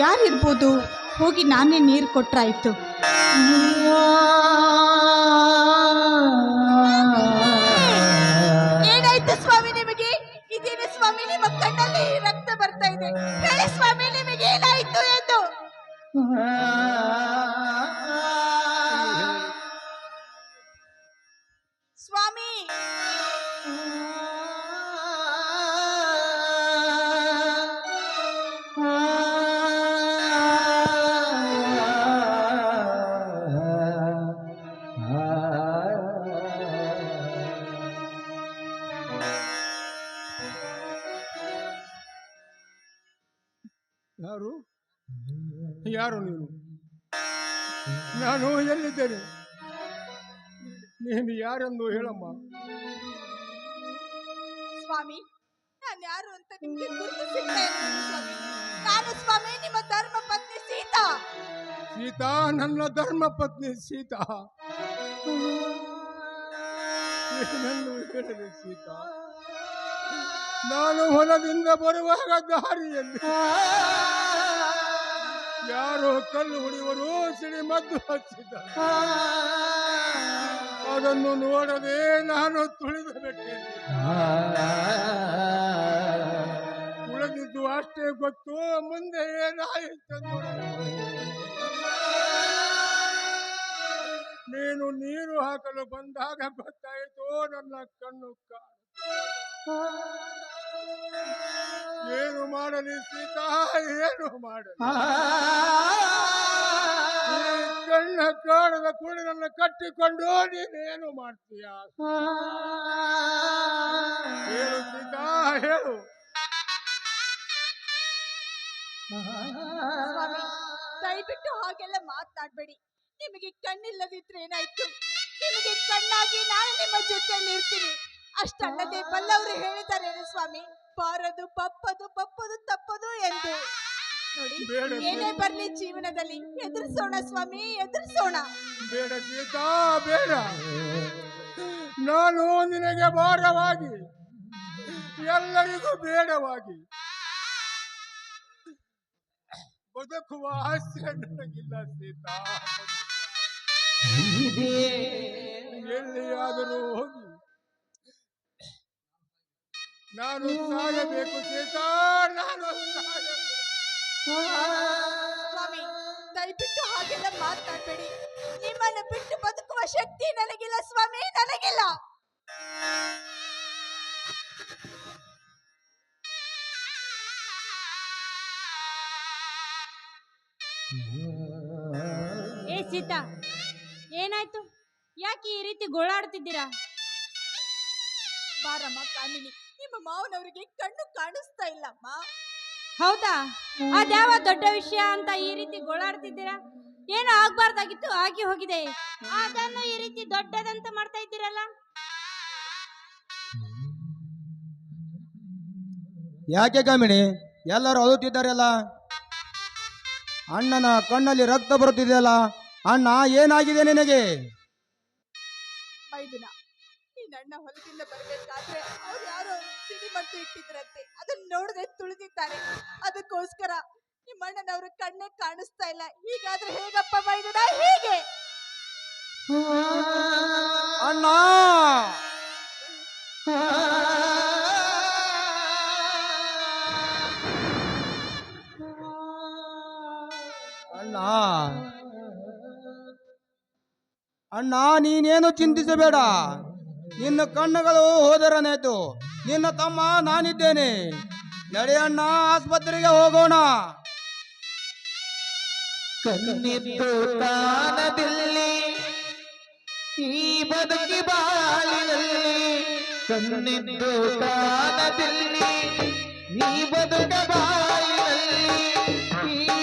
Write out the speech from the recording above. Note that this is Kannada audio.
ಯಾರಿರ್ಬೋದು? ಹೋಗಿ ನಾನೇ ನೀರು ಕೊಟ್ರಾಯ್ತು. ಏನಾಯ್ತು ಸ್ವಾಮಿ ನಿಮಗೆ? ಇದೇನು ಸ್ವಾಮಿ ನಿಮ್ಮ ಕಣ್ಣಲ್ಲಿ ರಕ್ತ ಬರ್ತಾ ಇದೆ. ಹೇಳಿ ಸ್ವಾಮಿ ನಿಮಗೆ ಏನಾಯ್ತು ಎಂದು. ಯಾರು? ಯಾರು ನೀನು? ನಾನು ಎಲ್ಲಿದ್ದೇನೆ? ನೀನು ಯಾರೆಂದು ಹೇಳಮ್ಮ? ಸ್ವಾಮಿ ನಾನು ಯಾರು ಅಂತ ನಿಮ್ಗೆ ಗುರುತು ಸಿಗ್ತಾ ಇಲ್ಲ ಸ್ವಾಮಿ. ನಾನು ಸ್ವಾಮಿ ನಿಮ್ಮ ಧರ್ಮ ಪತ್ನಿ ಸೀತಾ. ಸೀತಾ ನನ್ನ ಧರ್ಮ ಪತ್ನಿ ಸೀತಾ. ಏನನ್ನು ಹೇಳದೆ ಸೀತಾ. ನಾನು ಹೊಲದಿಂದ ಬರುವಾಗ ದಾರಿಯಲ್ಲಿ. ಯಾರೋ ಕಲ್ಲು ಹೊಡೆಯುವರು ಸಿಡಿ ಮದ್ದು ಹಚ್ಚಿದ ಅದನ್ನು ನೋಡದೆ ನಾನು ತುಳಿದ ಬಿಟ್ಟೆ. ಉಳಿದಿದ್ದು ಅಷ್ಟೇ ಗೊತ್ತು ಮುಂದೆ ಏನಾಯಿತು ನೀನು ನೀರು ಹಾಕಲು ಬಂದಾಗ ಗೊತ್ತಾಯಿತು ನನ್ನ ಕಣ್ಣು ಏನು ಮಾಡಲಿ ಸೀತಾ? ಏನು ಮಾಡಲಿ? ಕಣ್ಣ ಕಾಣದ ಕೂಡ ನನ್ನ ಕಟ್ಟಿಕೊಂಡು ನೀನೇನು ಮಾಡ್ತೀಯ? ಏನು ಸೀತಾ ಹೇಳು. ದಯವಿಟ್ಟು ಹಾಗೆಲ್ಲ ಮಾತನಾಡ್ಬೇಡಿ ನಿಮಗೆ ಕಣ್ಣಿಲ್ಲದಿದ್ರೆ ಏನಾಯ್ತು? ನಿಮಗೆ ಕಣ್ಣಾಗಿ ನಾನು ನಿಮ್ಮ ಜೊತೆಯಲ್ಲಿ ಇರ್ತೀನಿ. ಅಷ್ಟಲ್ಲದೆ ಬಲ್ಲವರು ಹೇಳಿದ್ದಾರೆ ಸ್ವಾಮಿ? ಬಾರದು ಪಪ್ಪದು ಪಪ್ಪದು ತಪ್ಪದು ಎಂದು. ನೋಡಿ ಏನೇ ಬರ್ಲಿ ಜೀವನದಲ್ಲಿ ಎದುರಿಸೋಣ ಸ್ವಾಮಿ ಎದುರಿಸೋಣ. ಬೇಡ ಗೀತಾ ಬೇಡ. ನಾನು ನಿನಗೆ ಭಾರವಾಗಿ ಎಲ್ಲರಿಗೂ ಬೇಡವಾಗಿ ಬದುಕುವ ಆಸೆ ನನಗಿಲ್ಲ ಸೀತಾ. ಎಲ್ಲಿಯಾದರೂ ಹೋಗಿ. ನಾನು ಸಾಯಬೇಕು ಸೀತಾ ನಾನು ಸ್ವಾಮಿ ದಯವಿಟ್ಟು ಹಾಗೆಲ್ಲ ಮಾತಾಡಬೇಡಿ. ನಿಮ್ಮನ್ನು ಬಿಟ್ಟು ಬದುಕುವ ಶಕ್ತಿ ನನಗಿಲ್ಲ ಸ್ವಾಮಿ ನನಗಿಲ್ಲ. ಏ ಸೀತಾ ಏನಾಯ್ತು? ಯಾಕೆ ಈ ರೀತಿ ಗೋಳಾಡ್ತಿದ್ದೀರಾ? ಬಾರಮ್ಮ ಕಾಮಿನಿ. ನಿಮ್ಮ ಮಾವನವರಿಗೆ ಕಣ್ಣು ಕಾಣಿಸ್ತಾ ಇಲ್ಲಮ್ಮ ಹೌದಾ? ಅದ್ಯಾವ ದೊಡ್ಡ ವಿಷಯ ಅಂತ ಈ ರೀತಿ ಗೋಳಾಡ್ತಿದ್ದೀರಾ? ಏನು ಆಗ್ಬಾರ್ದಾಗಿತ್ತು ಆಗಿ ಹೋಗಿದೆ. ಅದನ್ನು ಈ ರೀತಿ ದೊಡ್ಡದಂತ ಮಾಡ್ತಾ ಇದ್ದೀರಲ್ಲ? ಯಾಕೆ ಕಾಮಿಣಿ ಎಲ್ಲರೂ ಅಳುತ್ತಿದ್ದಾರಲ್ಲ? ಅಣ್ಣನ ಕಣ್ಣಲ್ಲಿ ರಕ್ತ ಬರುತ್ತಿದೆಯಲ್ಲ? ಅಣ್ಣ ಏನಾಗಿದೆ ನಿನಗೆ? ಮೈದುನ ನಿನ್ನ ಅಣ್ಣ ಹೊಲದಿಂದ ಬರ್ಬೇಕಾದ್ರೆ ಅವ್ರು ಯಾರೋ ಸಿಡಿಮದ್ದು ಇಟ್ಟಿದ್ರಂತೆ. ಅದನ್ನ ನೋಡದೆ ತುಳಿದಿದ್ದಾರೆ ಅದಕ್ಕೋಸ್ಕರ ನಿಮ್ಮ ಅಣ್ಣನವ್ರ ಕಣ್ಣೇ ಕಾಣಿಸ್ತಾ ಇಲ್ಲ. ಹೀಗಾದ್ರೆ ಹೇಗಪ್ಪ ಮೈದುನ ಹೀಗೆ. ಅಣ್ಣ! ಅಣ್ಣ! ಅಣ್ಣ, ನೀನೇನು ಚಿಂತಿಸಬೇಡ. ನಿನ್ನ ಕಣ್ಣುಗಳು ಹೋದರನೇತು ನಿನ್ನ ತಮ್ಮ ನಾನಿದ್ದೇನೆ. ನಡೆ ಅಣ್ಣ, ಆಸ್ಪತ್ರೆಗೆ ಹೋಗೋಣ. ಕಣ್ಣಿದ್ದು ಕಾಣದಿಲ್ಲಿ, ಈ ಬದುಕಿ ಬಾಳಿನಲ್ಲಿ. ಕಣ್ಣಿದ್ದು ಕಾಣದಿಲ್ಲಿ, ಈ ಬದುಕ ಬಾಳಿನಲ್ಲಿ. ಈ